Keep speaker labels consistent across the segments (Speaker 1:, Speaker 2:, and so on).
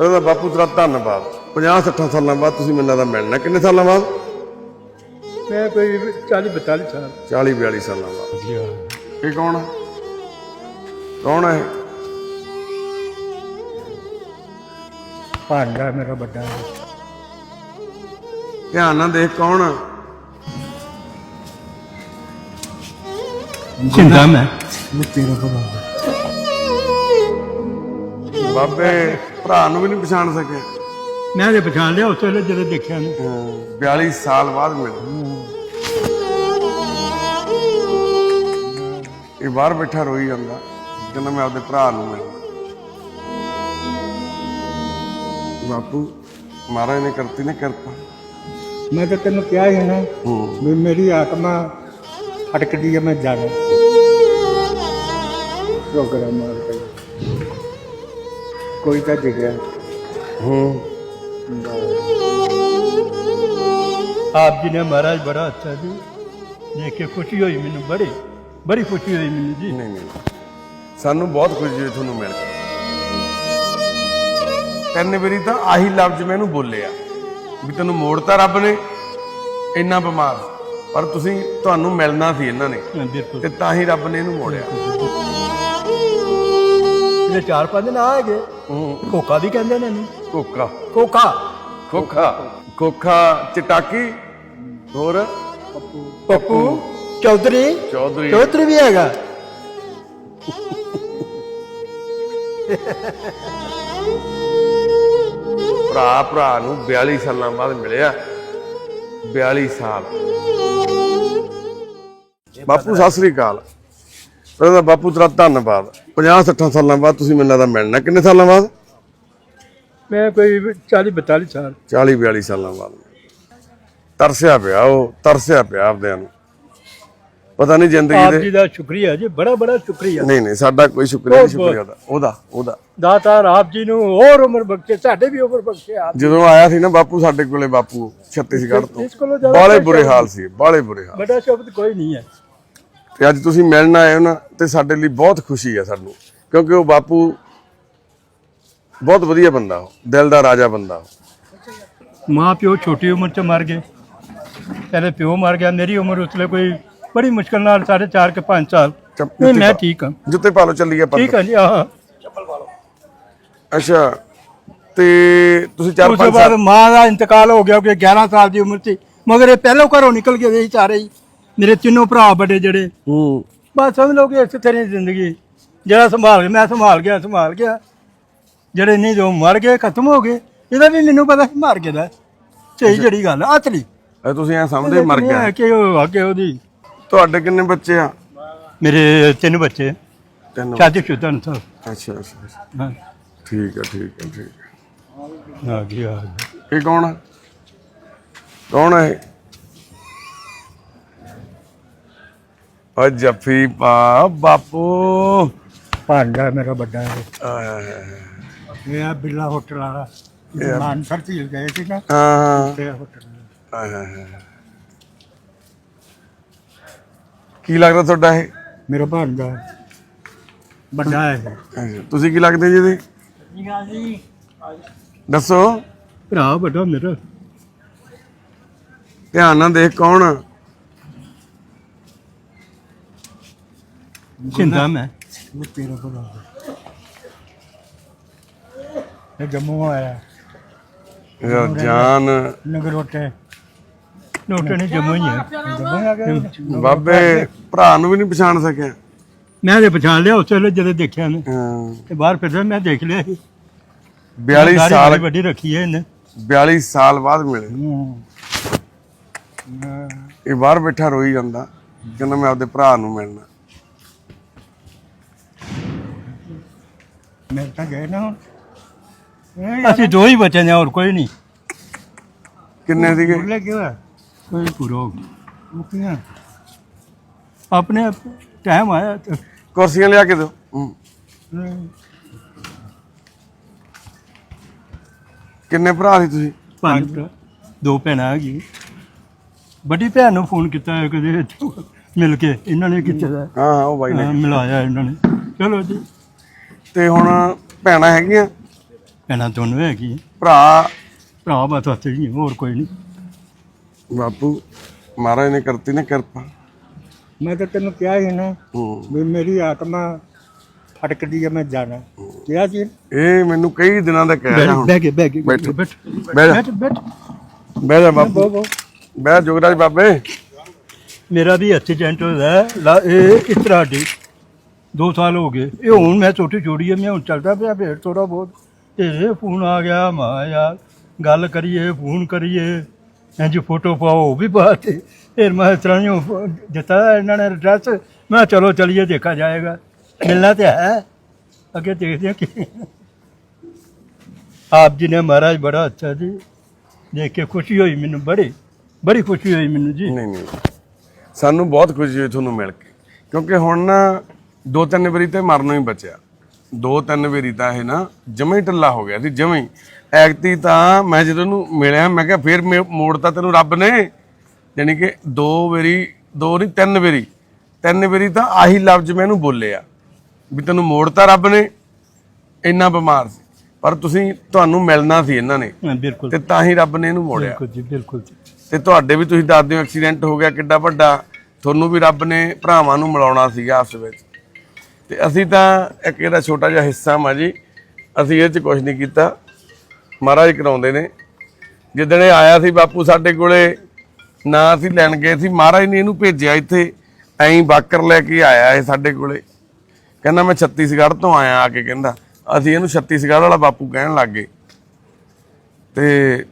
Speaker 1: ਉਹਦਾ ਬਾਪੂ ਤੇਰਾ ਧੰਨਵਾਦ। 50 60 ਸਾਲਾਂ ਬਾਅਦ ਤੁਸੀਂ ਮੈਨੂੰ ਲੱਗਦਾ ਮਿਲਣਾ। ਕਿੰਨੇ ਸਾਲਾਂ ਬਾਅਦ?
Speaker 2: ਮੈਂ ਕੋਈ 40 42 ਸਾਲ।
Speaker 1: 40 42 ਸਾਲਾਂ ਬਾਅਦ। ਇਹ ਕੌਣ ਹੈ? ਕੌਣ ਹੈ?
Speaker 2: ਭਾਂਡਾ ਮੇਰਾ ਵੱਡਾ
Speaker 1: ਧਿਆਨ ਨਾਲ ਦੇਖ ਕੌਣ ਆ?
Speaker 2: ਸਿੰਦਾ ਮੈਂ।
Speaker 1: ਬਾਬੇ। ਭਰਾ ਨੂੰ ਵੀ ਨਹੀਂ ਪਛਾਣ ਸਕਿਆ।
Speaker 2: ਮੈਂ ਤੇ ਪਛਾਣ ਲਿਆ ਉਸ ਵੇਲੇ ਜਦੋਂ ਦੇਖਿਆ ਨੇ
Speaker 1: 42 ਸਾਲ ਬਾਅਦ ਮਿਲਿਆ ਇਹ ਬਾਹਰ ਬੈਠਾ ਰੋਈ ਜਾਂਦਾ ਕਹਿੰਦਾ ਮੈਂ ਆਪਦੇ ਭਰਾ ਨੂੰ ਮਿਲਣਾ ਬਾਪੂ ਮਹਾਰਾਜ ਨੇ ਕਰਤੀ ਨੇ ਕਿਰਪਾ।
Speaker 2: ਮੈਂ ਤਾਂ ਤੈਨੂੰ ਕਿਹਾ ਹੀ ਨਾ
Speaker 1: ਹੂੰ।
Speaker 2: ਵੀ ਮੇਰੀ ਆਤਮਾ ਅਟਕਦੀ ਹੈ ਮੈਂ ਜਾਣਾ। ਪ੍ਰੋਗਰਾਮ ਮਾਰ ਕੋਈ ਤਾਂ ਜਗਿਆ
Speaker 1: ਹੂੰ।
Speaker 2: ਆਪ ਜੀ ਨੇ ਮਹਾਰਾਜ ਬੜਾ ਅੱਛਾ ਜੀ। ਦੇਖ ਕੇ ਖੁਸ਼ੀ ਹੋਈ ਮੈਨੂੰ ਬੜੀ ਬੜੀ ਖੁਸ਼ੀ ਹੋਈ ਮੈਨੂੰ ਜੀ।
Speaker 1: ਨਹੀਂ ਨਹੀਂ। ਸਾਨੂੰ ਬਹੁਤ ਖੁਸ਼ੀ ਹੋਈ ਤੁਹਾਨੂੰ ਮਿਲ ਕੇ। ਤਿੰਨ ਵਾਰੀ ਤਾਂ ਆਹੀ ਲਫ਼ਜ਼ ਮੈਨੂੰ ਬੋਲਿਆ ਵੀ ਤੈਨੂੰ ਮੋੜਤਾ ਰੱਬ ਨੇ ਇੰਨਾ ਬਿਮਾਰ। ਪਰ ਤੁਸੀਂ ਤੁਹਾਨੂੰ ਮਿਲਣਾ ਸੀ ਇਹਨਾਂ ਨੇ। ਤੇ ਤਾਂ ਹੀ ਰੱਬ ਨੇ ਇਹਨੂੰ ਮੋੜਿਆ।
Speaker 2: ਇਹਦੇ ਚਾਰ ਪੰਜ ਨਾ ਹੈਗੇ।
Speaker 1: ਹੂੰ।
Speaker 2: ਕੋਕਾ ਵੀ ਕਹਿੰਦੇ ਨੇ ਇਹਨੂੰ।
Speaker 1: ਕੋਕਾ
Speaker 2: ਕੋਕਾ
Speaker 1: ਖੋਖਾ। ਖੋਖਾ ਚਟਾਕੀ। ਹੋਰ?
Speaker 2: ਪੱਪੂ। ਚੌਧਰੀ।
Speaker 1: ਚੌਧਰੀ।
Speaker 2: ਚੌਧਰੀ ਵੀ ਹੈਗਾ।
Speaker 1: ਭਰਾ ਭਰਾ ਨੂੰ 42 ਸਾਲਾਂ ਬਾਅਦ ਮਿਲਿਆ। 42 ਸਾਲ। ਬਾਪੂ ਸਤਿ ਸ੍ਰੀ ਅਕਾਲ। ਬਾਪੂ ਤੇਰਾ ਧੰਨਵਾਦ। 50 60 ਸਾਲਾਂ ਬਾਅਦ ਤੁਸੀਂ ਮੈਨੂੰ ਲੱਗਦਾ ਮਿਲਣਾ। ਕਿੰਨੇ ਸਾਲਾਂ ਬਾਅਦ?
Speaker 2: ਮੈਂ ਕੋਈ 40 42 ਸਾਲ।
Speaker 1: 40 42 ਸਾਲਾਂ ਬਾਅਦ। ਤਰਸਿਆ ਪਿਆ ਉਹ ਤਰਸਿਆ ਪਿਆ ਆਪਦਿਆਂ ਨੂੰ। ਪਤਾ ਨਹੀਂ ਜ਼ਿੰਦਗੀ
Speaker 2: ਆਪ
Speaker 1: ਦੇ
Speaker 2: ਜੀ ਦਾ ਸ਼ੁਕਰੀਆ ਜੀ ਬੜਾ ਬੜਾ ਸ਼ੁਕਰੀਆ।
Speaker 1: ਨਹੀਂ ਨਹੀਂ ਸਾਡਾ ਕੋਈ ਸ਼ੁਕਰੀਆ ਨਹੀਂ ਸ਼ੁਕਰੀਆ ਉਹਦਾ ਉਹਦਾ ਉਹਦਾ।
Speaker 2: ਦਾਤਾਰ ਆਪ ਜੀ ਨੂੰ ਹੋਰ ਉਮਰ ਬਖਸ਼ੇ ਸਾਡੇ ਵੀ ਉਮਰ ਬਖਸ਼ੇ ਆਪ
Speaker 1: ਜਦੋਂ ਆਇਆ ਸੀ ਨਾ ਬਾਪੂ ਸਾਡੇ ਕੋਲੇ ਬਾਪੂ ਛੱਤੀਸਗੜ੍ਹ ਤੋਂ।
Speaker 2: ਇਸ ਕੋਲੋਂ ਜ਼ਿਆਦਾ
Speaker 1: ਬਾਲੇ ਬੁਰੇ ਹਾਲ ਸੀ ਬਾਲੇ ਬੁਰੇ ਹਾਲ
Speaker 2: ਬੜਾ ਸ਼ਬਦ ਕੋਈ ਨਹੀਂ ਹੈ।
Speaker 1: ਤੇ ਅੱਜ ਤੁਸੀਂ ਮਿਲਣ ਆਏ ਹੋ ਨਾ ਤੇ ਸਾਡੇ ਲਈ ਬਹੁਤ ਖੁਸ਼ੀ ਹੈ ਸਾਨੂੰ ਕਿਉਂਕਿ ਉਹ ਬਾਪੂ ਬਹੁਤ ਵਧੀਆ ਬੰਦਾ ਉਹ ਦਿਲ ਦਾ ਰਾਜਾ ਬੰਦਾ ਉਹ।
Speaker 2: ਮਾਂ ਪਿਓ ਛੋਟੀ ਉਮਰ 'ਚ ਮਰ ਗਏ ਪਹਿਲੇ ਪਿਓ ਮਰ ਗਿਆ ਮੇਰੀ ਉਮਰ ਉਸ ਵੇਲੇ ਕੋਈ ਬੜੀ ਮੁਸ਼ਕਲ ਨਾਲ ਸਾਢੇ ਚਾਰ ਕੇ 5 ਸਾਲ।
Speaker 1: ਚੱਪ-
Speaker 2: ਨਹੀਂ ਮੈਂ ਠੀਕ ਹਾਂ।
Speaker 1: ਜੁੱਤੇ ਪਾ ਲਓ ਚੱਲੀਏ ਆਪਾਂ
Speaker 2: ਠੀਕ ਹਾਂ ਜੀ ਆਹ।
Speaker 1: ਅੱਛਾ ਤੇ ਤੁਸੀਂ ਚਾਰ
Speaker 2: ਉਸ ਤੋਂ
Speaker 1: ਪੰਜ
Speaker 2: ਬਾਅਦ
Speaker 1: ਸਾਲ
Speaker 2: ਮਾਂ ਦਾ ਇੰਤਕਾਲ ਹੋ ਗਿਆ ਕਿ 11 ਸਾਲ ਦੀ ਉਮਰ 'ਚ ਮਗਰ ਇਹ ਪਹਿਲੋਂ ਘਰੋਂ ਨਿਕਲ ਗਏ ਸੀ ਚਾਰੇ ਹੀ। ਮੇਰੇ ਤਿੰਨੋਂ ਭਰਾ ਵੱਡੇ ਜਿਹੜੇ।
Speaker 1: ਹੂੰ।
Speaker 2: ਬਸ ਸਮਝ ਲਓ ਕਿ ਇਸ ਤਰ੍ਹਾਂ ਦੀ ਜ਼ਿੰਦਗੀ ਜਿਹੜਾ ਸੰਭਾਲ ਗਿਆ ਮੈਂ ਸੰਭਾਲ ਗਿਆ ਸੰਭਾਲ ਗਿਆ। ਜਿਹੜੇ ਨਹੀਂ ਜੋ ਮਰ ਗਏ ਖਤਮ ਹੋ ਗਏ। ਇਹਦਾ ਵੀ ਮੈਨੂੰ ਪਤਾ ਸੀ ਮਰ ਗਿਆ। ਦਾ ਸਹੀ ਜਿਹੜੀ ਗੱਲ ਆ, ਅਸਲੀ।
Speaker 1: ਇਹ ਤੁਸੀਂ ਐ ਸਮਝਦੇ ਮਰ ਗਿਆ।
Speaker 2: ਕਿ ਉਹ ਅੱਗੇ ਉਹਦੀ?
Speaker 1: ਤੁਹਾਡੇ ਕਿੰਨੇ ਬੱਚੇ ਆ?
Speaker 2: ਮੇਰੇ ਤਿੰਨ ਬੱਚੇ।
Speaker 1: ਤਿੰਨ
Speaker 2: ਸ਼ਾਦੀशुदा ਨੇ ਸਭ।
Speaker 1: ਅੱਛਾ ਅੱਛਾ ਠੀਕ ਹੈ। ਠੀਕ ਹੈ ਠੀਕ ਹੈ
Speaker 2: ਆ। ਆ ਗਿਆ।
Speaker 1: ਇਹ ਕੌਣ ਹੈ ਕੌਣ ਹੈ ਓ ਜੱਫੀ ਪਾ ਬਾਪੂ।
Speaker 2: ਭਾਂਡਾ ਮੇਰਾ ਵੱਡਾ ਹੈ। ਇਹ ਆ ਬਿੱਲਾ ਹੋਟਲ ਵਾਲਾ। ਮਾਨਸਰ ਝੀਲ ਗਏ ਸੀ ਨਾ।
Speaker 1: ਹਾਂ
Speaker 2: ਤੇ ਹੋਟਲ।
Speaker 1: ਕੀ ਲੱਗਦਾ ਤੁਹਾਡਾ ਇਹ?
Speaker 2: ਮੇਰਾ ਭਾਂਡਾ ਵੱਡਾ ਹੈ
Speaker 1: ਤੁਸੀਂ ਕੀ ਲੱਗਦੇ ਜੀ ਇਹਦੇ?
Speaker 2: ਜੀ?
Speaker 1: ਦੱਸੋ।
Speaker 2: ਭਰਾ ਵੱਡਾ ਮੇਰਾ।
Speaker 1: ਧਿਆਨ ਨਾਲ ਦੇਖ ਕੌਣ ਆ?
Speaker 2: ਸਿੰਦਾ ਮੈਂ? ਉਹ ਤੇਰਾ ਭਰਾ ਇਹ ਜੰਮੂ ਆਇਆ
Speaker 1: ਇਹਦਾ ਜਾਨ।
Speaker 2: ਨਗਰੋਟੇ ਨੋਟੇ ਨੇ ਜੰਮੂ ਹੀ ਹੈ ਜੰਮੂ ਆ ਗਿਆ
Speaker 1: ਬਾਬੇ ਭਰਾ ਨੂੰ ਵੀ ਨਹੀਂ ਪਛਾਣ ਸਕਿਆ।
Speaker 2: ਮੈਂ ਤੇ ਪਛਾਣ ਲਿਆ ਉਸ ਵੇਲੇ ਜਦੋਂ ਦੇਖਿਆ ਨੇ
Speaker 1: ਹਾਂ।
Speaker 2: ਤੇ ਬਾਹਰ ਫਿਰਦਾ ਮੈਂ ਦੇਖ ਲਿਆ ਸੀ।
Speaker 1: 42
Speaker 2: ਦਾੜੀ
Speaker 1: ਸਾਲ
Speaker 2: ਬੜੀ ਵੱਡੀ ਰੱਖੀ ਹੈ ਇਹਨੇ।
Speaker 1: 42 ਸਾਲ ਬਾਅਦ ਮਿਲੇ। ਇਹ ਬਾਹਰ ਬੈਠਾ ਰੋਈ ਜਾਂਦਾ। ਕਹਿੰਦਾ ਮੈਂ ਆਪਦੇ ਭਰਾ ਨੂੰ ਮਿਲਣਾ।
Speaker 2: ਹੁਣ। ਅਸੀਂ ਦੋ ਹੀ ਬਚੇ ਨੇ ਹੋਰ ਕੋਈ ਨਹੀਂ।
Speaker 1: ਕਿੰਨੇ ਸੀਗੇ?
Speaker 2: ਲੈ ਕਿਉਂ ਹੈ ਕੋਈ ਪੂਰਾ ਹੋ ਗਿਆ। ਆਪਣੇ ਟਾਈਮ ਆਇਆ ਤੇ।
Speaker 1: ਕੁਰਸੀਆਂ ਲਿਆ ਕੇ ਦਿਓ। ਹੂੰ। ਕਿੰਨੇ ਭਰਾ ਸੀ ਤੁਸੀਂ?
Speaker 2: ਪੰਜ ਭਰਾ, ਦੋ ਭੈਣਾਂ ਹੈਗੀ ਵੱਡੀ ਭੈਣ ਨੂੰ ਫੋਨ ਕੀਤਾ ਕਦੇ। ਮਿਲ ਕੇ। ਇਹਨਾਂ ਨੇ ਕੀਤਾ ਦਾ
Speaker 1: ਹਾਂ। ਹਾਂ ਉਹ ਬਾਈ ਨੇ
Speaker 2: ਹਾਂ, ਮਿਲਾਇਆ ਇਹਨਾਂ ਨੇ। ਚਲੋ ਜੀ।
Speaker 1: ਤੇ ਹੁਣ ਭੈਣਾਂ ਹੈਗੀਆਂ?
Speaker 2: ਇਹਨਾਂ ਦੋਨੋਂ ਹੈਗੀ
Speaker 1: ਭਰਾ?
Speaker 2: ਭਰਾ ਬਸ ਉੱਥੇ ਹੀ ਹੈ, ਹੋਰ ਕੋਈ ਨਹੀਂ।
Speaker 1: ਬਾਪੂ ਮਹਾਰਾਜ ਨੇ ਕਰਤੀ ਨਾ ਕਿਰਪਾ।
Speaker 3: ਮੈਂ ਤਾਂ ਤੈਨੂੰ ਕਿਹਾ ਹੀ ਨਾ
Speaker 1: ਹੂੰ।
Speaker 3: ਵੀ ਮੇਰੀ ਆਤਮਾ ਫਟਕਦੀ ਹੈ ਮੈਂ ਜਾਣਾ। ਕਿਹਾ ਸੀ?
Speaker 1: ਇਹ ਮੈਨੂੰ ਕਈ ਦਿਨਾਂ ਦਾ ਕਹਿ ਰਿਹਾ ਹੁਣ।
Speaker 2: ਬਹਿ ਕੇ ਬਹਿ ਕੇ
Speaker 1: ਬੈਠ।
Speaker 2: ਬੈਠ
Speaker 1: ਬਹਿ ਜਾ।
Speaker 2: ਬੈਠ ਬੈਠ।
Speaker 1: ਬਹਿ ਜਾ ਬਾਪੂ। ਬਹਿ ਜੋਗਰਾਜ ਬਾਬੇ।
Speaker 2: ਮੇਰਾ ਵੀ ਐਕਸੀਡੈਂਟ ਹੋਇਆ। ਲਾ- ਇਹ ਇਸ ਤਰ੍ਹਾਂ ਦੀ 2 ਸਾਲ ਹੋ ਗਏ। ਇਹ ਹੁਣ ਮੈਂ ਛੋਟੀ ਛੋੜੀ ਹੈ ਮੈਂ ਹੁਣ ਚੱਲਦਾ ਪਿਆ ਫੇਰ ਥੋੜਾ ਬਹੁਤ। ਤੇ ਫੋਨ ਆ ਗਿਆ, ਮਾ ਯਾਰ ਗੱਲ ਕਰੀਏ, ਫੋਨ ਕਰੀਏ। ਇੰਜ ਫੋਟੋ ਪਾਓ, ਉਹ ਵੀ ਬਾਤ ਫਿਰ ਮੈਂ ਇਸ ਤਰ੍ਹਾਂ ਹੀ ਉਹ ਦਿੱਤਾ ਇਹਨਾਂ ਨੇ ਐਡਰੈਸ ਮੈਂ ਕਿਹਾ ਚਲੋ ਚਲੀਏ ਦੇਖਾ ਜਾਏਗਾ। ਮਿਲਣਾ ਤੇ ਹੈ। ਅੱਗੇ ਦੇਖਦੇ ਹਾਂ ਕਿ ਆਪ ਜੀ ਨੇ ਮਹਾਰਾਜ ਬੜਾ ਅੱਛਾ ਜੀ। ਦੇਖ ਕੇ ਖੁਸ਼ੀ ਹੋਈ ਮੈਨੂੰ, ਬੜੀ ਬੜੀ ਖੁਸ਼ੀ ਹੋਈ ਮੈਨੂੰ ਜੀ।
Speaker 1: ਨਹੀਂ ਨਹੀਂ। ਸਾਨੂੰ ਬਹੁਤ ਖੁਸ਼ੀ ਹੋਈ ਤੁਹਾਨੂੰ ਮਿਲ ਕੇ। ਕਿਉਂਕਿ ਹੁਣ ਨਾ ਦੋ ਤਿੰਨ ਵਾਰੀ ਤੇ ਮਰਨੋਂ ਹੀ ਬਚਿਆ। ਦੋ ਤਿੰਨ ਵਾਰੀ ਤਾਂ ਇਹ ਨਾ ਜਮੇ ਢਿੱਲਾ ਹੋ ਗਿਆ ਸੀ ਜਮੇ ਐਕਤੀ ਤਾਂ ਮੈਂ ਜਦੋਂ ਉਹਨੂੰ ਮਿਲਿਆ ਮੈਂ ਕਿਹਾ ਫੇਰ ਮੇ- ਮੋੜਤਾ ਤੈਨੂੰ ਰੱਬ ਨੇ। ਯਾਨੀ ਕਿ ਦੋ ਵਾਰੀ ਦੋ ਨਹੀਂ ਤਿੰਨ ਵਾਰੀ। ਤਿੰਨ ਵਾਰੀ ਤਾਂ ਆਹੀ ਲਫ਼ਜ਼ ਮੈਨੂੰ ਬੋਲਿਆ ਵੀ ਤੈਨੂੰ ਮੋੜਤਾ ਰੱਬ ਨੇ। ਇੰਨਾ ਬਿਮਾਰ ਸੀ। ਪਰ ਤੁਸੀਂ ਤੁਹਾਨੂੰ ਮਿਲਣਾ ਸੀ ਇਹਨਾਂ ਨੇ।
Speaker 2: ਬਿਲਕੁਲ।
Speaker 1: ਤੇ ਤਾਂ ਹੀ ਰੱਬ ਨੇ ਇਹਨੂੰ ਮੋੜਿਆ।
Speaker 2: ਬਿਲਕੁਲ ਜੀ ਬਿਲਕੁਲ
Speaker 1: ਤੇ ਤੁਹਾਡੇ ਵੀ ਤੁਸੀਂ ਦੱਸਦੇ ਹੋ ਐਕਸੀਡੈਂਟ ਹੋ ਗਿਆ ਕਿੱਡਾ ਵੱਡਾ। ਤੁਹਾਨੂੰ ਵੀ ਰੱਬ ਨੇ ਭਰਾਵਾਂ ਨੂੰ ਮਿਲਾਉਣਾ ਸੀਗਾ ਆਪਸ ਵਿੱਚ। ਤੇ ਅਸੀਂ ਤਾਂ ਇੱਕ ਇਹਦਾ ਛੋਟਾ ਜਿਹਾ ਹਿੱਸਾ ਮਾ ਜੀ ਅਸੀਂ ਇਹ ਚ ਕੁਝ ਨਹੀਂ ਕੀਤਾ। ਮਹਾਰਾਜ ਕਰਾਉਂਦੇ ਨੇ। ਜਿੱਦਣ ਇਹ ਆਇਆ ਸੀ ਬਾਪੂ ਸਾਡੇ ਕੋਲੇ ਨਾ ਅਸੀਂ ਲੈਣ ਗਏ ਸੀ ਮਹਾਰਾਜ ਨੇ ਇਹਨੂੰ ਭੇਜਿਆ ਇੱਥੇ। ਐਂ ਬਾਕਰ ਲੈ ਕੇ ਆਇਆ ਇਹ ਸਾਡੇ ਕੋਲੇ। ਕਹਿੰਦਾ ਮੈਂ ਛੱਤੀਸਗੜ੍ਹ ਤੋਂ ਆਇਆ ਆ ਕੇ ਕਹਿੰਦਾ। ਅਸੀਂ ਇਹਨੂੰ ਛੱਤੀਸਗੜ੍ਹ ਵਾਲਾ ਬਾਪੂ ਕਹਿਣ ਲੱਗ ਗਏ। ਤੇ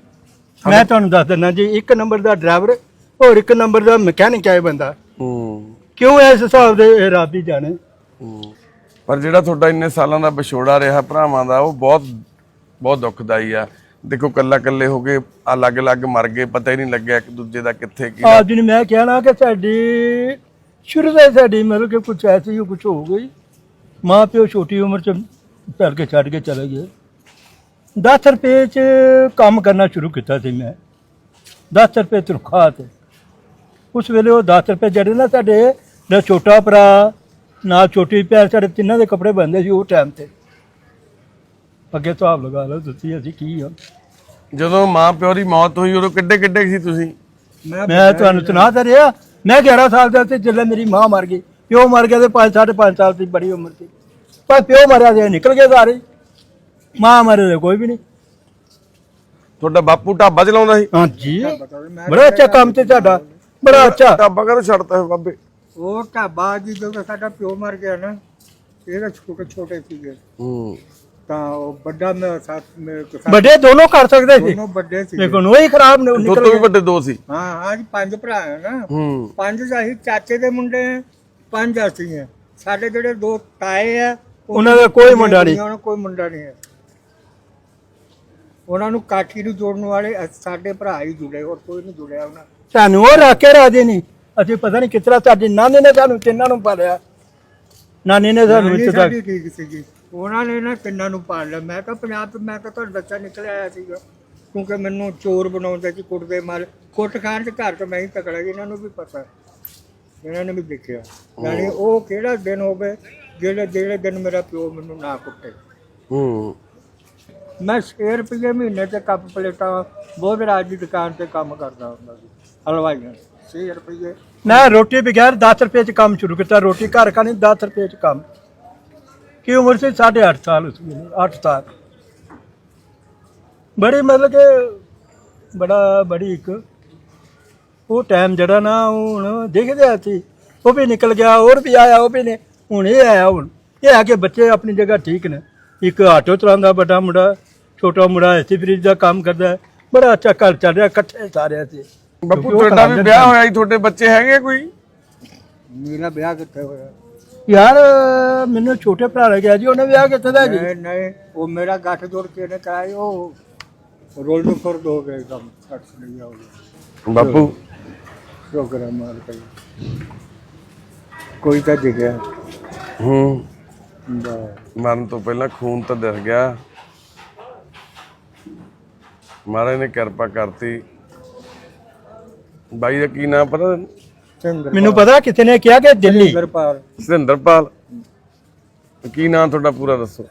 Speaker 2: ਮੈਂ ਤੁਹਾਨੂੰ ਦੱਸ ਦਿੰਦਾ ਜੀ ਇੱਕ ਨੰਬਰ ਦਾ ਡਰਾਈਵਰ ਔਰ ਇੱਕ ਨੰਬਰ ਦਾ ਮਕੈਨਿਕ ਹੈ ਬੰਦਾ।
Speaker 1: ਹੂੰ।
Speaker 2: ਕਿਉਂ ਇਸ ਹਿਸਾਬ ਦੇ ਹੀ ਜਾਣੇ।
Speaker 1: ਪਰ ਜਿਹੜਾ ਤੁਹਾਡਾ ਇੰਨੇ ਸਾਲਾਂ ਦਾ ਵਿਛੋੜਾ ਰਿਹਾ ਭਰਾਵਾਂ ਦਾ ਉਹ ਬਹੁਤ ਬਹੁਤ ਦੁਖਦਾਈ ਆ। ਦੇਖੋ ਕੱਲਾ ਕੱਲੇ ਹੋ ਗਏ ਅਲੱਗ-ਅਲੱਗ ਮਰ ਗਏ ਪਤਾ ਹੀ ਨਹੀਂ ਲੱਗਿਆ ਇੱਕ ਦੂਜੇ ਦਾ ਕਿੱਥੇ ਕੀ
Speaker 2: ਆਪ ਜੀ ਨੇ ਮੈਂ ਕਹਿਣਾ ਕਿ ਸਾਡੀ ਸ਼ੁਰੂ ਤੋਂ ਸਾਡੀ ਮਤਲਬ ਕਿ ਕੁਝ ਐਸੀ ਹੀ ਕੁਝ ਹੋ ਗਈ। ਮਾਂ ਪਿਓ ਛੋਟੀ ਉਮਰ ਚ ਭਰ ਕੇ ਛੱਡ ਕੇ ਚਲੇ ਗਏ। 10 ਰੁਪਏ ਚ ਕੰਮ ਕਰਨਾ ਸ਼ੁਰੂ ਕੀਤਾ ਸੀ ਮੈਂ। 10 ਰੁਪਏ ਤਨਖਾਹ ਤੇ। ਉਸ ਵੇਲੇ ਉਹ 10 ਰੁਪਏ ਜਿਹੜੇ ਨਾ ਸਾਡੇ ਦਾ ਛੋਟਾ ਭਰਾ ਨਾਲ ਛੋਟੀ ਭੈਣ ਸਾਡੇ ਤਿੰਨਾਂ ਦੇ ਕੱਪੜੇ ਬੰਦੇ ਸੀ ਉਹ ਟਾਈਮ ਤੇ। ਅੱਗੇ ਹਿਸਾਬ ਲਗਾ ਲਓ ਤੁਸੀਂ ਅਸੀਂ ਕੀ ਹਾਂ
Speaker 1: ਜਦੋਂ ਮਾਂ ਪਿਓ ਦੀ ਮੌਤ ਹੋਈ ਉਦੋਂ ਕਿੱਡੇ ਕਿੱਡੇ ਸੀ ਤੁਸੀਂ?
Speaker 2: ਮੈਂ ਤੁਹਾਨੂੰ ਸੁਣਾ ਤਾਂ ਰਿਹਾ ਮੈਂ 11 ਸਾਲ ਦਾ ਸੀ ਜਦੋਂ ਮੇਰੀ ਮਾਂ ਮਰ ਗਈ। ਪਿਓ ਮਰ ਗਿਆ ਤੇ 5 5.5 ਸਾਲ ਦੀ ਬੜੀ ਉਮਰ ਸੀ। ਪਰ ਪਿਓ ਮਰਿਆ ਤੇ ਨਿਕਲ ਗਏ ਸਾਰੇ। ਮਾਂ ਮਰੇ ਤੇ ਕੋਈ ਵੀ ਨਹੀਂ।
Speaker 1: ਤੁਹਾਡਾ ਬਾਪੂ ਢਾਬਾ ਚਲਾਉਂਦਾ ਸੀ?
Speaker 2: ਹਾਂਜੀ। ਬੜਾ ਅੱਛਾ ਕੰਮ ਤੇ ਤੁਹਾਡਾ। ਬੜਾ ਅੱਛਾ।
Speaker 1: ਢਾਬਾ ਕਦੋਂ ਛੱਡਤਾ ਬਾਬੇ?
Speaker 3: ਉਹ ਢਾਬਾ ਜੀ ਜਦੋਂ ਸਾਡਾ ਪਿਓ ਮਰ ਗਿਆ ਨਾ ਇਹ ਤਾਂ ਛੋਟੇ ਛੋਟੇ ਸੀਗੇ।
Speaker 1: ਹੂੰ।
Speaker 3: ਤਾਂ ਉਹ ਵੱਡਾ ਮੈਂ ਸਾਥ ਮੇਰੇ ਕੋ ਸਾਥ
Speaker 2: ਵੱਡੇ ਦੋਨੋਂ ਕਰ ਸਕਦੇ ਸੀ?
Speaker 3: ਦੋਨੋਂ ਵੱਡੇ ਸੀਗੇ।
Speaker 2: ਲੇਕਿਨ ਉਹ ਹੀ ਖਰਾਬ ਨੇ ਉਹ
Speaker 1: ਦੋ
Speaker 2: ਨਿਕਲ
Speaker 1: ਤੋਂ ਵੀ
Speaker 2: ਗਏ
Speaker 1: ਵੱਡੇ ਦੋ ਸੀ।
Speaker 3: ਹਾਂ ਅੱਜ ਪੰਜ ਭਰਾ ਹੈ ਨਾ।
Speaker 1: ਹੂੰ।
Speaker 3: ਪੰਜ ਅਸੀਂ ਚਾਚੇ ਦੇ ਮੁੰਡੇ ਹੈ, ਪੰਜ ਅਸੀਂ ਹੈ ਸਾਡੇ ਜਿਹੜੇ ਦੋ ਤਾਏ ਆ
Speaker 2: ਉਹਨਾਂ ਦਾ ਕੋਈ ਮੁੰਡਾ ਨਹੀਂ।
Speaker 3: ਉਹਨਾਂ ਦਾ ਕੋਈ ਮੁੰਡਾ ਨਹੀਂ ਹੈ। ਉਹਨਾਂ ਨੂੰ ਕਾਠੀ ਨੂੰ ਜੋੜਨ ਵਾਲੇ ਅਸ- ਸਾਡੇ ਭਰਾ ਹੀ ਜੁੜੇ ਹੋਰ ਕੋਈ ਨਹੀਂ ਜੁੜਿਆ ਉਹਨਾਂ।
Speaker 2: ਸਾਨੂੰ ਉਹ ਰੱਖ ਕੇ ਰਾਜੇ ਨਹੀਂ ਅਸੀਂ ਪਤਾ ਨਹੀਂ ਕਿਸ ਤਰ੍ਹਾਂ ਸਾਡੀ ਨਾਨੀ ਨੇ ਸਾਨੂੰ ਤਿੰਨਾਂ ਨੂੰ ਪਾਲਿਆ। ਨਾਨੀ ਨੇ ਸਾਨੂੰ ਇੱਥੇ ਤੱਕ
Speaker 3: ਸਾਡੀ ਠੀਕ ਸੀਗੀ। ਉਹਨਾਂ ਨੇ ਨਾ ਤਿੰਨਾਂ ਨੂੰ ਪਾਲ ਲਿਆ। ਮੈਂ ਤਾਂ ਪੰਜਾਬ ਤੋਂ ਮੈਂ ਤਾਂ ਤੁਹਾਡਾ ਬੱਚਾ ਨਿਕਲ ਆਇਆ ਸੀਗਾ। ਕਿਉਂਕਿ ਮੈਨੂੰ ਚੋਰ ਬਣਾਉਂਦੇ ਸੀ ਕੁੱਟਦੇ ਮਾਰ। ਕੁੱਟ ਖਾਣ ਦੇ ਘਰ ਤੋਂ ਮੈਂ ਹੀ ਤਕੜਾ ਇਹਨਾਂ ਨੂੰ ਵੀ ਪਤਾ। ਇਹਨਾਂ ਨੇ ਵੀ ਦੇਖਿਆ। ਯਾਨੀ ਉਹ ਕਿਹੜਾ ਦਿਨ ਹੋਵੇ ਜਿਹੜੇ ਜਿਹੜੇ ਦਿਨ ਮੇਰਾ ਪਿਓ ਮੈਨੂੰ ਨਾ ਕੁੱਟੇ।
Speaker 1: ਹੂੰ।
Speaker 3: ਮੈਂ 6 ਰੁਪਏ ਮਹੀਨੇ ਤੇ ਕੱਪ ਪਲੇਟਾਂ ਬਹੁਤ ਰਾਜ ਦੀ ਦੁਕਾਨ ਤੇ ਕੰਮ ਕਰਦਾ ਹੁੰਦਾ ਸੀ। ਹਲਵਾਈਆਂ 6 ਰੁਪਏ।
Speaker 2: ਮੈਂ ਰੋਟੀ ਬਗੈਰ 10 ਰੁਪਏ ਚ ਕੰਮ ਸ਼ੁਰੂ ਕੀਤਾ, ਰੋਟੀ ਘਰ ਖਾਣੀ 10 ਰੁਪਏ ਚ ਕੰਮ। ਕੀ ਉਮਰ ਸੀ? 8.5 ਸਾਲ ਉਸ ਵੇਲੇ 8 ਸਾਲ। ਬੜੀ ਮਤਲਬ ਕਿ ਬੜਾ, ਬੜੀ ਇੱਕ ਉਹ ਟਾਈਮ ਜਿਹੜਾ ਨਾ, ਹੁਣ ਦੇਖਦੇ ਆ ਸੀ ਉਹ ਵੀ ਨਿਕਲ ਗਿਆ, ਹੋਰ ਵੀ ਆਇਆ, ਉਹ ਵੀ ਨੇ। ਹੁਣ ਇਹ ਆਇਆ ਹੁਣ। ਇਹ ਆ ਕੇ ਬੱਚੇ ਆਪਣੀ ਜਗ੍ਹਾ ਠੀਕ ਨੇ। ਇੱਕ ਆਟੋ ਚਲਾਉਂਦਾ ਵੱਡਾ ਮੁੰਡਾ, ਛੋਟਾ ਮੁੰਡਾ ਐਸੀ ਫ੍ਰਿਜ ਦਾ ਕੰਮ ਕਰਦਾ। ਬੜਾ ਅੱਛਾ ਘਰ ਚੱਲ ਰਿਹਾ, ਇਕੱਠੇ ਸਾਰੇ ਅਸੀਂ।
Speaker 1: ਬਾਪੂ ਤੁਹਾਡਾ ਵੀ ਵਿਆਹ ਹੋਇਆ ਜੀ ਤੁਹਾਡੇ ਬੱਚੇ ਹੈਗੇ ਕੋਈ?
Speaker 3: ਮੇਰਾ ਵਿਆਹ ਕਿੱਥੇ ਹੋਇਆ?
Speaker 2: ਯਾਰ ਮੈਨੂੰ ਛੋਟੇ ਭਰਾ ਗਿਆ ਜੀ ਉਹਨੇ ਵਿਆਹ ਕਿੱਥੇ ਦਾ ਜੀ?
Speaker 3: ਨਹੀਂ ਨਹੀਂ ਉਹ ਮੇਰਾ ਗੱਠ ਜੋੜ ਕੇ ਨੇ ਕਰਾਇਆ ਉਹ ਰੋਲ ਨੂੰ ਕਰ ਦੋ ਗਏ ਕੰਮ ਕੱਟ ਲਿਆ ਉਹ
Speaker 1: ਬਾਪੂ।
Speaker 3: ਪ੍ਰੋਗਰਾਮ ਮਾਰ ਕੇ ਕੋਈ ਤਾਂ ਦਿਖਿਆ
Speaker 1: ਹੂੰ। ਮਰਨ ਤੋਂ ਪਹਿਲਾਂ ਖੂਨ ਤਾਂ ਦਿਸ ਗਿਆ। ਮਹਾਰਾਜ ਨੇ ਕਿਰਪਾ ਕਰਤੀ। ਬਾਈ ਦਾ ਕੀ ਨਾਮ ਪਤਾ
Speaker 3: ਚੰਦਰ
Speaker 2: ਮੈਨੂੰ ਪਤਾ ਕਿਸੇ ਨੇ ਕਿਹਾ ਕਿ ਦਿੱਲੀ।
Speaker 3: ਚੰਦਰਪਾਲ।
Speaker 1: ਸਿੰਦਰਪਾਲ ਕੀ ਨਾਮ ਤੁਹਾਡਾ ਪੂਰਾ ਦੱਸੋ?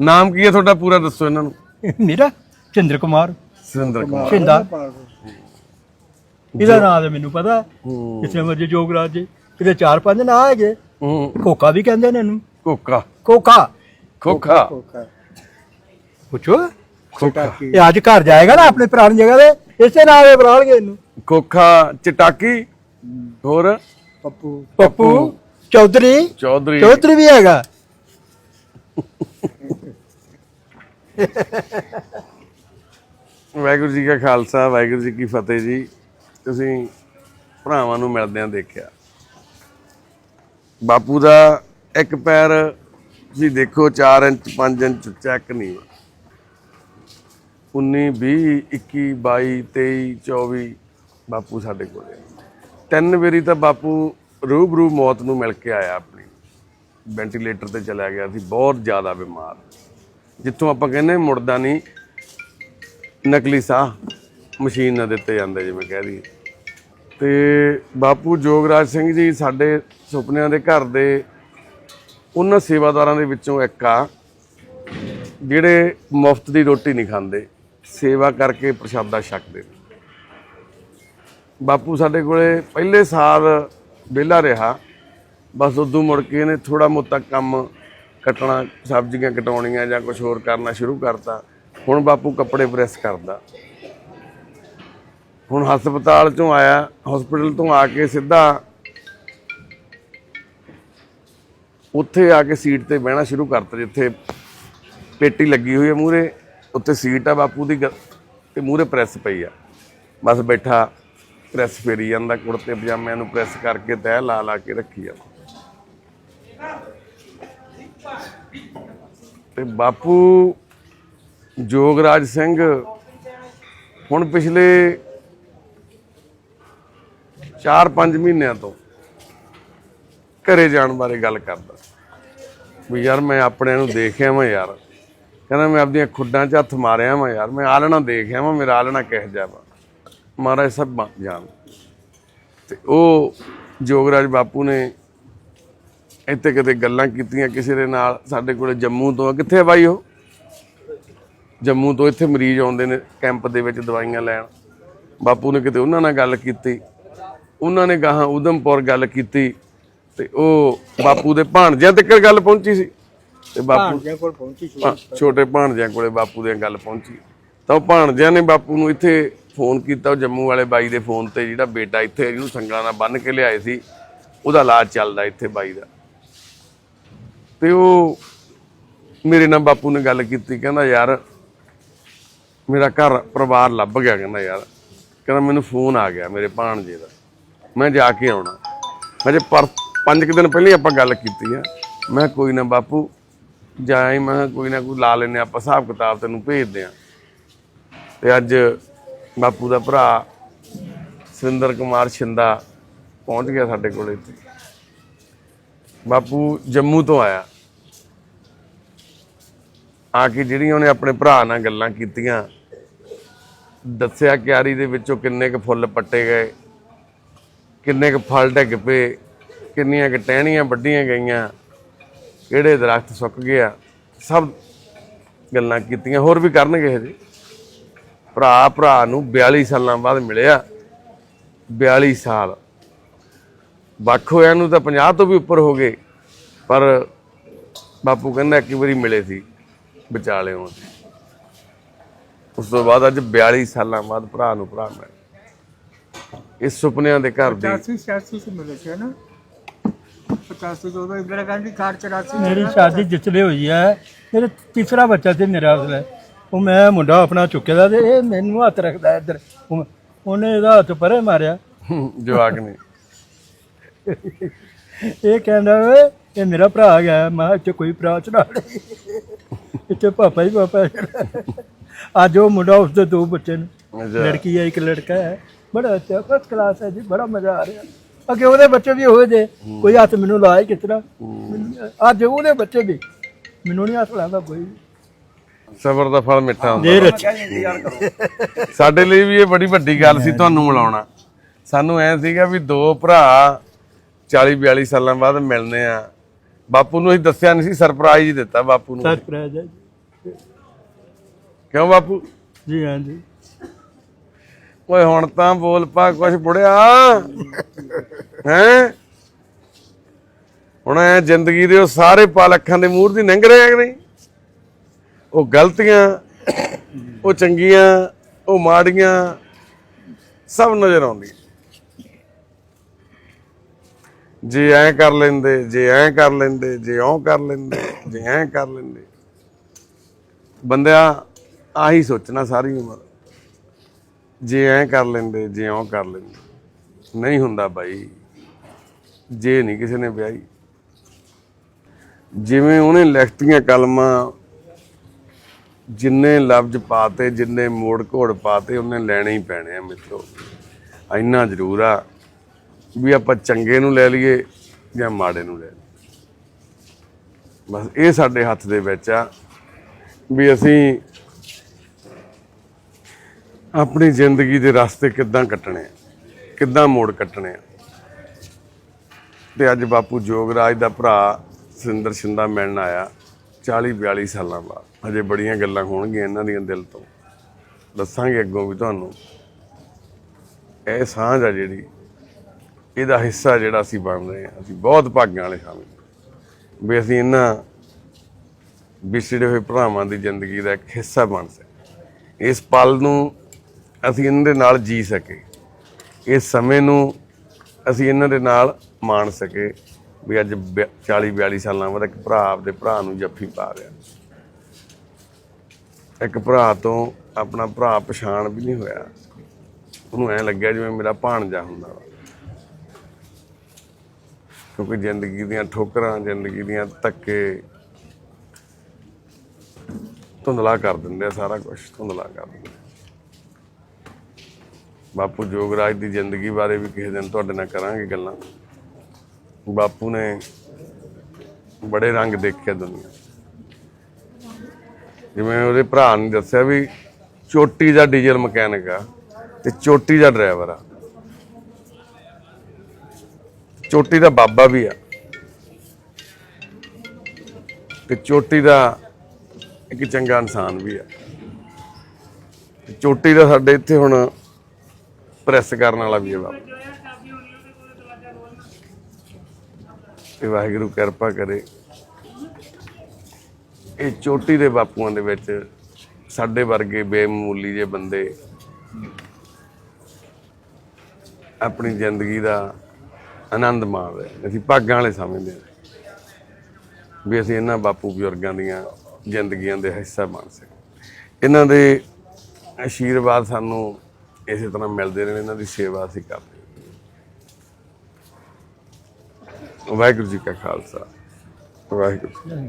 Speaker 1: ਨਾਮ ਕੀ ਹੈ ਤੁਹਾਡਾ ਪੂਰਾ ਦੱਸੋ ਇਹਨਾਂ ਨੂੰ?
Speaker 2: ਮੇਰਾ? ਚੰਦਰ ਕੁਮਾਰ।
Speaker 1: ਸੁਰਿੰਦਰ ਕੁਮਾਰ।
Speaker 2: ਸ਼ਿੰਦਾ।
Speaker 3: ਪਾਲ
Speaker 2: ਇਹਦਾ ਨਾਮ ਤੇ ਮੈਨੂੰ ਪਤਾ।
Speaker 1: ਹੂੰ।
Speaker 2: ਕਿਸੇ ਮਰਜ਼ੀ ਜੋਗਰਾਜ ਜੀ। ਕਿਤੇ ਚਾਰ ਪੰਜ ਨਾਂ ਹੈਗੇ।
Speaker 1: ਹੂੰ।
Speaker 2: ਕੋਕਾ ਵੀ ਕਹਿੰਦੇ ਨੇ ਇਹਨੂੰ।
Speaker 1: ਕੋਕਾ
Speaker 2: ਕੋਕਾ
Speaker 1: ਖੋਖਾ।
Speaker 3: ਕੋਕਾ
Speaker 2: ਪੁੱਛੋ।
Speaker 1: ਖੋਖਾ
Speaker 2: ਇਹ ਅੱਜ ਘਰ ਜਾਏਗਾ ਨਾ ਆਪਣੇ ਪੁਰਾਣੀ ਜਗ੍ਹਾ ਤੇ। ਇਸੇ ਨਾਂ ਦੇ ਬੁਲਾਣਗੇ ਇਹਨੂੰ।
Speaker 1: ਕੋਖਾ ਚਟਾਕੀ ਹੋਰ?
Speaker 3: ਪੱਪੂ।
Speaker 2: ਪੱਪੂ ਚੌਧਰੀ।
Speaker 1: ਚੌਧਰੀ।
Speaker 2: ਚੌਧਰੀ ਵੀ ਹੈਗਾ।
Speaker 1: ਵਾਹਿਗੁਰੂ ਜੀ ਕਾ ਖਾਲਸਾ ਵਾਹਿਗੁਰੂ ਜੀ ਕੀ ਫਤਿਹ ਜੀ। ਤੁਸੀਂ ਭਰਾਵਾਂ ਨੂੰ ਮਿਲਦਿਆਂ ਦੇਖਿਆ। ਬਾਪੂ ਦਾ ਇੱਕ ਪੈਰ ਤੁਸੀਂ ਦੇਖੋ 4 ਇੰਚ 5 ਇੰਚ ਚੈੱਕ ਨਹੀਂ 19 20 21 22 23 24 ਬਾਪੂ ਸਾਡੇ ਕੋਲੇ ਤਿੰਨ ਵਾਰੀ ਤਾਂ ਬਾਪੂ ਰੂਬਰੂ ਮੌਤ ਨੂੰ ਮਿਲ ਕੇ ਆਇਆ ਆਪਣੀ। ਵੈਂਟੀਲੇਟਰ ਤੇ ਚਲਾ ਗਿਆ ਸੀ, ਬਹੁਤ ਜ਼ਿਆਦਾ ਬਿਮਾਰ। ਜਿੱਥੋਂ ਆਪਾਂ ਕਹਿੰਦੇ ਮੁੜਦਾ ਨਹੀਂ, ਨਕਲੀ ਸਾਹ ਮਸ਼ੀਨ ਨਾਲ ਦਿੱਤੇ ਜਾਂਦੇ ਜਿਵੇਂ ਕਹਿ ਦਈਏ। ਤੇ ਬਾਪੂ ਜੋਗਰਾਜ ਸਿੰਘ ਜੀ ਸਾਡੇ ਸੁਪਨਿਆਂ ਦੇ ਘਰ ਦੇ ਉਹਨਾਂ ਸੇਵਾਦਾਰਾਂ ਦੇ ਵਿੱਚੋਂ ਇੱਕ ਆ, ਜਿਹੜੇ ਮੁਫਤ ਦੀ ਰੋਟੀ ਨਹੀਂ ਖਾਂਦੇ, ਸੇਵਾ ਕਰਕੇ ਪ੍ਰਸ਼ਾਦਾ ਛਕਦੇ ਨੇ। ਬਾਪੂ ਸਾਡੇ ਕੋਲੇ ਪਹਿਲੇ ਸਾਲ ਵਿਹਲਾ ਰਿਹਾ। ਬਸ ਉਦੋਂ ਮੁੜ ਕੇ ਇਹਨੇ ਥੋੜਾ ਮੋਤਾ ਕੰਮ ਕੱਟਣਾ, ਸਬਜ਼ੀਆਂ ਕਟਾਉਣੀਆਂ ਜਾਂ ਕੁਝ ਹੋਰ ਕਰਨਾ ਸ਼ੁਰੂ ਕਰਤਾ। ਹੁਣ ਬਾਪੂ ਕੱਪੜੇ ਪ੍ਰੈਸ ਕਰਦਾ। ਹੁਣ ਹਸਪਤਾਲ ਚੋਂ ਆਇਆ, ਹਸਪੀਟਲ ਤੋਂ ਆ ਕੇ ਸਿੱਧਾ ਉੱਥੇ ਆ ਕੇ ਸੀਟ ਤੇ ਬਹਿਣਾ ਸ਼ੁਰੂ ਕਰਤਾ, ਜਿੱਥੇ ਪੇਟੀ ਲੱਗੀ ਹੋਈ ਹੈ ਮੂਰੇ ਉੱਥੇ ਸੀਟ ਆ ਬਾਪੂ ਦੀ ਗ- ਤੇ ਮੂਰੇ ਪ੍ਰੈਸ ਪਈ ਆ। ਬਸ ਬੈਠਾ ਪ੍ਰੈਸ ਫੇਰੀ ਜਾਂਦਾ, ਕੁੜਤੇ ਪਜਾਮਿਆਂ ਨੂੰ ਪ੍ਰੈਸ ਕਰਕੇ ਤਹਿ ਲਾ ਲਾ ਕੇ ਰੱਖੀ ਆ ਤੇ ਬਾਪੂ ਜੋਗਰਾਜ ਸਿੰਘ ਹੁਣ ਪਿਛਲੇ 4-5 ਮਹੀਨਿਆਂ ਤੋਂ ਘਰੇ ਜਾਣ ਬਾਰੇ ਗੱਲ ਕਰਦਾ ਵੀ ਯਾਰ ਮੈਂ ਆਪਣੇ ਨੂੰ ਦੇਖਿਆ ਮੈਂ ਯਾਰ। ਕਹਿੰਦਾ ਮੈਂ ਆਪਣੀਆਂ ਖੁੱਡਾਂ 'ਚ ਹੱਥ ਮਾਰਿਆ ਮੈਂ ਯਾਰ। ਮੈਂ ਆਲਣਾ ਦੇਖਿਆ ਮੈਂ ਮੇਰਾ ਆਲਣਾ ਕਹਿ ਜਾ ਵਾ। ਮਹਾਰਾਜ ਸਭ ਬਣ ਜਾਣ। ਤੇ ਉਹ ਜੋਗਰਾਜ ਬਾਪੂ ਨੇ ਇੱਥੇ ਕਿਤੇ ਗੱਲਾਂ ਕੀਤੀਆਂ ਕਿਸੇ ਦੇ ਨਾਲ? ਸਾਡੇ ਕੋਲੇ ਜੰਮੂ ਤੋਂ। ਕਿੱਥੇ ਆ ਬਾਈ ਉਹ? ਜੰਮੂ ਤੋਂ ਇੱਥੇ ਮਰੀਜ਼ ਆਉਂਦੇ ਨੇ ਕੈਂਪ ਦੇ ਵਿੱਚ ਦਵਾਈਆਂ ਲੈਣ। ਬਾਪੂ ਨੇ ਕਿਤੇ ਉਹਨਾਂ ਨਾਲ ਗੱਲ ਕੀਤੀ। ਉਹਨਾਂ ਨੇ ਗਾਹਾਂ ਉਦਮਪੁਰ ਗੱਲ ਕੀਤੀ ਤੇ ਉਹ ਬਾਪੂ ਦੇ ਭਾਣਜਿਆਂ ਤੱਕ ਗੱਲ ਪਹੁੰਚੀ ਸੀ। ਤੇ ਬਾਪੂ
Speaker 3: ਕੋਲ ਪਹੁੰਚੀ
Speaker 1: ਛੋਟੇ ਭਾਣਜਿਆਂ ਕੋਲੇ ਬਾਪੂ ਦੇ ਗੱਲ ਪਹੁੰਚੀ। ਤਾਂ ਉਹ ਭਾਣਜਿਆਂ ਨੇ ਬਾਪੂ ਨੂੰ ਇੱਥੇ ਫੋਨ ਕੀਤਾ ਉਹ ਜੰਮੂ ਵਾਲੇ ਬਾਈ ਦੇ ਫੋਨ ਤੇ ਜਿਹੜਾ ਬੇਟਾ ਇੱਥੇ ਜਿਹਨੂੰ ਸੰਗਲਾਂ ਨਾਲ ਬੰਨ ਕੇ ਲਿਆਏ ਸੀ, ਉਹਦਾ ਇਲਾਜ ਚੱਲਦਾ ਇੱਥੇ ਬਾਈ ਦਾ। ਤੇ ਉਹ ਮੇਰੇ ਨਾਲ ਬਾਪੂ ਨੇ ਗੱਲ ਕੀਤੀ, ਕਹਿੰਦਾ ਯਾਰ ਮੇਰਾ ਘਰ ਪਰਿਵਾਰ ਲੱਭ ਗਿਆ, ਕਹਿੰਦਾ ਯਾਰ। ਕਹਿੰਦਾ ਮੈਨੂੰ ਫੋਨ ਆ ਗਿਆ ਮੇਰੇ ਭਾਣਜੇ ਦਾ। ਮੈਂ ਜਾ ਕੇ ਆਉਣਾ। ਮੈਂ ਜੇ ਪਰ ਪੰਜ ਕੁ ਦਿਨ ਪਹਿਲਾਂ ਆਪਾਂ ਗੱਲ ਕੀਤੀ ਆ। ਮੈਂ ਕਿਹਾ ਕੋਈ ਨਾ ਬਾਪੂ ਜਾਈ ਮੈਂ ਕੋਈ ਨਾ ਕੋਈ ਲਾ ਲੈਨੇ ਆਪਾਂ ਹਿਸਾਬ ਕਿਤਾਬ ਤੈਨੂੰ ਭੇਜਦੇ ਆ ਤੇ ਅੱਜ ਬਾਪੂ ਦਾ ਭਰਾ ਸੁਰਿੰਦਰ ਕੁਮਾਰ ਛਿੰਦਾ ਪਹੁੰਚ ਗਿਆ ਸਾਡੇ ਕੋਲ ਇੱਥੇ। ਬਾਪੂ ਜੰਮੂ ਤੋਂ ਆਇਆ। ਆ ਕੇ ਜਿਹੜੀਆਂ ਉਹਨੇ ਆਪਣੇ ਭਰਾ ਨਾਲ ਗੱਲਾਂ ਕੀਤੀਆਂ, ਦੱਸਿਆ ਕਿਆਰੀ ਦੇ ਵਿੱਚੋਂ ਕਿੰਨੇ ਕੁ ਫੁੱਲ ਪੱਟੇ ਗਏ, ਕਿੰਨੇ ਕੁ ਫਲ ਡਿੱਗ ਪਏ, ਕਿੰਨੀਆਂ ਕੁ ਟਹਿਣੀਆਂ ਵੱਡੀਆਂ ਗਈਆਂ, ਕਿਹੜੇ ਦਰਖਤ ਸੁੱਕ ਗਿਆ, ਸਭ ਗੱਲਾਂ ਕੀਤੀਆਂ। ਹੋਰ ਵੀ ਕਰਨਗੇ ਹਜੇ ਭਰਾ ਭਰਾ ਨੂੰ 42 ਸਾਲਾਂ ਬਾਅਦ ਮਿਲਿਆ। 42 ਸਾਲ। ਵੱਖ ਹੋਇਆਂ ਨੂੰ ਤਾਂ 50 ਤੋਂ ਵੀ ਉੱਪਰ ਹੋ ਗਏ ਪਰ ਬਾਪੂ ਕਹਿੰਦਾ ਇੱਕ ਵਾਰੀ ਮਿਲੇ ਸੀ ਵਿਚਾਲੇ ਹੋਂ ਉਸ ਤੋਂ ਬਾਅਦ ਅੱਜ 42 ਸਾਲਾਂ ਬਾਅਦ ਭਰਾ ਨੂੰ ਭਰਾ ਮਿਲਿਆ। ਇਸ ਸੁਪਨਿਆਂ ਦੇ ਘਰ ਦੀ
Speaker 3: 85 86 ਚ ਮਿਲੇ ਸੀ ਨਾ? 85 ਜਦੋਂ ਇੰਦਰਾ ਗਾਂਧੀ ਕਾਰ 84
Speaker 2: ਮੇਰੀ ਸ਼ਾਦੀ ਜਿਸਲੇ ਹੋਈ ਹੈ ਮੇਰੇ ਤੀਸਰਾ ਬੱਚਾ ਸੀ ਮੇਰਾ ਉਸਲੇ ਉਹ ਮੈਂ ਮੁੰਡਾ ਆਪਣਾ ਚੁੱਕਿਆ ਦਾ ਤੇ ਇਹ ਮੈਨੂੰ ਹੱਥ ਰੱਖਦਾ ਇੱਧਰ। ਉਹ- ਉਹਨੇ ਇਹਦਾ ਹੱਥ ਪਰੇ ਮਾਰਿਆ।
Speaker 1: ਜਵਾਕ ਨੇ।
Speaker 2: ਇਹ ਕਹਿੰਦਾ ਓਏ ਇਹ ਮੇਰਾ ਭਰਾ ਗਿਆ ਮੈਂ ਕਿਹਾ ਇੱਥੇ ਕੋਈ ਭਰਾ ਚੜਾ ਇੱਥੇ ਪਾਪਾ ਹੀ ਪਾਪਾ ਹੈ। ਅੱਜ ਉਹ ਮੁੰਡਾ ਉਸਦੇ ਦੋ ਬੱਚੇ ਨੇ।
Speaker 1: ਅੱਛਾ।
Speaker 2: ਲੜਕੀ ਹੈ ਇੱਕ ਲੜਕਾ ਹੈ। ਬੜਾ ਅੱਛਾ ਫਸਟ ਕਲਾਸ ਹੈ ਜੀ ਬੜਾ ਮਜ਼ਾ ਆ ਰਿਹਾ। ਅੱਗੇ ਉਹਦੇ ਬੱਚੇ ਵੀ ਹੋਏ ਜੇ। ਕੋਈ ਹੱਥ ਮੈਨੂੰ ਲਾਏ ਕਿਸ ਤਰ੍ਹਾਂ ਮੈਨੂੰ- ਅੱਜ ਉਹਦੇ ਬੱਚੇ ਵੀ। ਮੈਨੂੰ ਨਹੀਂ ਹੱਥ ਲਾਉਂਦਾ ਕੋਈ ਵੀ।
Speaker 1: ਸਬਰ ਦਾ ਫਲ ਮਿੱਠਾ ਹੁੰਦਾ। ਸਾਡੇ ਲਈ ਵੀ ਇਹ ਬੜੀ ਵੱਡੀ ਗੱਲ ਸੀ ਤੁਹਾਨੂੰ ਮਿਲਾਉਣਾ। ਸਾਨੂੰ ਐ ਸੀਗਾ ਵੀ ਦੋ ਭਰਾ 40 42 ਸਾਲਾਂ ਬਾਅਦ ਮਿਲਨੇ ਆ। ਬਾਪੂ ਨੂੰ ਅਸੀਂ ਦੱਸਿਆ ਨਹੀਂ ਸੀ ਸਰਪ੍ਰਾਈਜ਼ ਹੀ ਦਿੱਤਾ ਬਾਪੂ ਨੂੰ।
Speaker 2: ਸਰਪ੍ਰਾਈਜ਼ ਹੈ।
Speaker 1: ਕਿਉਂ ਬਾਪੂ?
Speaker 2: ਜੀ ਹਾਂ ਜੀ।
Speaker 1: ਓਏ ਹੁਣ ਤਾਂ ਬੋਲ ਪਾ ਕੁਛ ਬੁੜਿਆ। ਹੈ? ਹੁਣ ਐ ਜ਼ਿੰਦਗੀ ਦੇ ਉਹ ਸਾਰੇ ਪਲ ਅੱਖਾਂ ਦੇ ਮੂਹਰ ਦੀ ਲੰਘ ਰਹੇ ਆ ਕਿ ਨਹੀਂ? ਉਹ ਗਲਤੀਆਂ, ਉਹ ਚੰਗੀਆਂ, ਉਹ ਮਾੜੀਆਂ, ਸਭ ਨਜ਼ਰ ਆਉਂਦੀਆਂ ਜੇ ਐ ਕਰ ਲੈਂਦੇ, ਜੇ ਐ ਕਰ ਲੈਂਦੇ, ਜੇ ਉਹ ਕਰ ਲੈਂਦੇ, ਜੇ ਐ ਕਰ ਲੈਂਦੇ। ਬੰਦਿਆ, ਆਹੀ ਸੋਚਣਾ ਸਾਰੀ ਉਮਰ। ਜੇ ਐ ਕਰ ਲੈਂਦੇ, ਜੇ ਉਹ ਕਰ ਲੈਂਦੇ। ਨਹੀਂ ਹੁੰਦਾ ਬਾਈ। ਜੇ ਨਹੀਂ ਕਿਸੇ ਨੇ ਵਿਆਹੀ। ਜਿਵੇਂ ਉਹਨੇ ਲਿਖਤੀਆਂ ਕਲਮਾਂ ਜਿੰਨੇ ਲਫ਼ਜ਼ ਪਾਤੇ, ਜਿੰਨੇ ਮੋੜ ਘੋੜ ਪਾਤੇ, ਉਹਨੇ ਲੈਣੇ ਹੀ ਪੈਣੇ ਆ ਮਿੱਤਰੋ। ਇੰਨਾ ਜ਼ਰੂਰ ਆ ਵੀ ਆਪਾਂ ਚੰਗੇ ਨੂੰ ਲੈ ਲਈਏ ਜਾਂ ਮਾੜੇ ਨੂੰ ਲੈ ਲਈਏ। ਬਸ ਇਹ ਸਾਡੇ ਹੱਥ ਦੇ ਵਿੱਚ ਆ ਵੀ ਅਸੀਂ ਆਪਣੀ ਜ਼ਿੰਦਗੀ ਦੇ ਰਸਤੇ ਕਿੱਦਾਂ ਕੱਟਣੇ ਕਿੱਦਾਂ ਮੋੜ ਕੱਟਣੇ ਆ। ਤੇ ਅੱਜ ਬਾਪੂ ਜੋਗਰਾਜ ਦਾ ਭਰਾ ਸੁਰਿੰਦਰ ਸ਼ਿੰਦਾ ਮਿਲਣ ਆਇਆ 40 42 ਸਾਲਾਂ ਬਾਅਦ। ਹਜੇ ਬੜੀਆਂ ਗੱਲਾਂ ਹੋਣਗੀਆਂ ਇਹਨਾਂ ਦੀਆਂ ਦਿਲ ਤੋਂ। ਦੱਸਾਂਗੇ ਅੱਗੋਂ ਵੀ ਤੁਹਾਨੂੰ। ਇਹ ਸਾਂਝ ਆ ਜਿਹੜੀ, ਇਹਦਾ ਹਿੱਸਾ ਜਿਹੜਾ ਅਸੀਂ ਬਣ ਰਹੇ ਹਾਂ। ਅਸੀਂ ਬਹੁਤ ਭਾਗਾਂ ਵਾਲੇ ਹਾਂ। ਵੀ ਅਸੀਂ ਇਹਨਾਂ ਵਿਛੜੇ ਹੋਏ ਭਰਾਵਾਂ ਦੀ ਜ਼ਿੰਦਗੀ ਦਾ ਇੱਕ ਹਿੱਸਾ ਬਣ ਸਕੇ ਇਸ ਪਲ ਨੂੰ ਅਸੀਂ ਇਹਨਾਂ ਦੇ ਨਾਲ ਜੀ ਸਕੇ ਇਸ ਸਮੇਂ ਨੂੰ ਅਸੀਂ ਇਹਨਾਂ ਦੇ ਨਾਲ ਮਾਣ ਸਕੇ ਵੀ ਅੱਜ 40 42 ਸਾਲਾਂ ਬਾਅਦ ਇੱਕ ਭਰਾ ਆਪਦੇ ਭਰਾ ਨੂੰ ਜੱਫੀ ਪਾ ਰਿਹਾ। ਇੱਕ ਭਰਾ ਤੋਂ ਆਪਣਾ ਭਰਾ ਪਛਾਣ ਵੀ ਨਹੀਂ ਹੋਇਆ। ਉਹਨੂੰ ਐ ਲੱਗਿਆ ਜਿਵੇਂ ਮੇਰਾ ਭਾਣਜਾ ਹੁੰਦਾ ਵਾ। ਕਿਉਂਕਿ ਜ਼ਿੰਦਗੀ ਦੀਆਂ ਠੋਕਰਾਂ, ਜ਼ਿੰਦਗੀ ਦੀਆਂ ਧੱਕੇ ਧੁੰਦਲਾ ਕਰ ਦਿੰਦੇ ਆ ਸਾਰਾ ਕੁਝ ਧੁੰਦਲਾ ਕਰ ਦਿੰਦੇ ਆ। ਬਾਪੂ ਜੋਗਰਾਜ ਦੀ ਜ਼ਿੰਦਗੀ ਬਾਰੇ ਵੀ ਕਿਸੇ ਦਿਨ ਤੁਹਾਡੇ ਨਾਲ ਕਰਾਂਗੇ ਗੱਲਾਂ। ਬਾਪੂ ਨੇ ਬੜੇ ਰੰਗ ਦੇਖਿਆ ਦੁਨੀਆ। ਜਿਵੇਂ ਉਹਦੇ ਭਰਾ ਨੇ ਦੱਸਿਆ ਵੀ ਚੋਟੀ ਦਾ ਡੀਜ਼ਲ ਮਕੈਨਿਕ ਆ ਤੇ ਚੋਟੀ ਦਾ ਡਰਾਈਵਰ ਆ। ਚੋਟੀ ਦਾ ਬਾਬਾ ਵੀ ਆ। ਤੇ ਚੋਟੀ ਦਾ ਇੱਕ ਚੰਗਾ ਇਨਸਾਨ ਵੀ ਆ। ਚੋਟੀ ਦਾ ਸਾਡੇ ਇੱਥੇ ਹੁਣ ਪ੍ਰੈਸ ਕਰਨ ਵਾਲਾ ਵੀ ਹੈ ਬਾਬਾ। ਤੇ ਵਾਹਿਗੁਰੂ ਕਿਰਪਾ ਕਰੇ। ਇਹ ਚੋਟੀ ਦੇ ਬਾਪੂਆਂ ਦੇ ਵਿੱਚ ਸਾਡੇ ਵਰਗੇ ਬੇਮੂਲੀ ਜੇ ਬੰਦੇ ਆਪਣੀ ਜ਼ਿੰਦਗੀ ਦਾ ਆਨੰਦ ਮਾਣ ਰਹੇ ਅਸੀਂ ਭਾਗਾਂ ਵਾਲੇ ਸਮਝਦੇ ਹਾਂ ਵੀ ਅਸੀਂ ਇਹਨਾਂ ਬਾਪੂ ਬਜ਼ੁਰਗਾਂ ਦੀਆਂ ਜ਼ਿੰਦਗੀਆਂ ਦੇ ਹਿੱਸਾ ਬਣ ਸਕੇ ਇਹਨਾਂ ਦੇ ਆਸ਼ੀਰਵਾਦ ਸਾਨੂੰ ਇਸੇ ਤਰ੍ਹਾਂ ਮਿਲਦੇ ਰਹਿਣ ਇਹਨਾਂ ਦੀ ਸੇਵਾ ਅਸੀਂ ਕਰਦੇ ਹਾਂ। ਵਾਹਿਗੁਰੂ ਜੀ ਕਾ ਖਾਲਸਾ, ਵਾਹਿਗੁਰੂ ਜੀ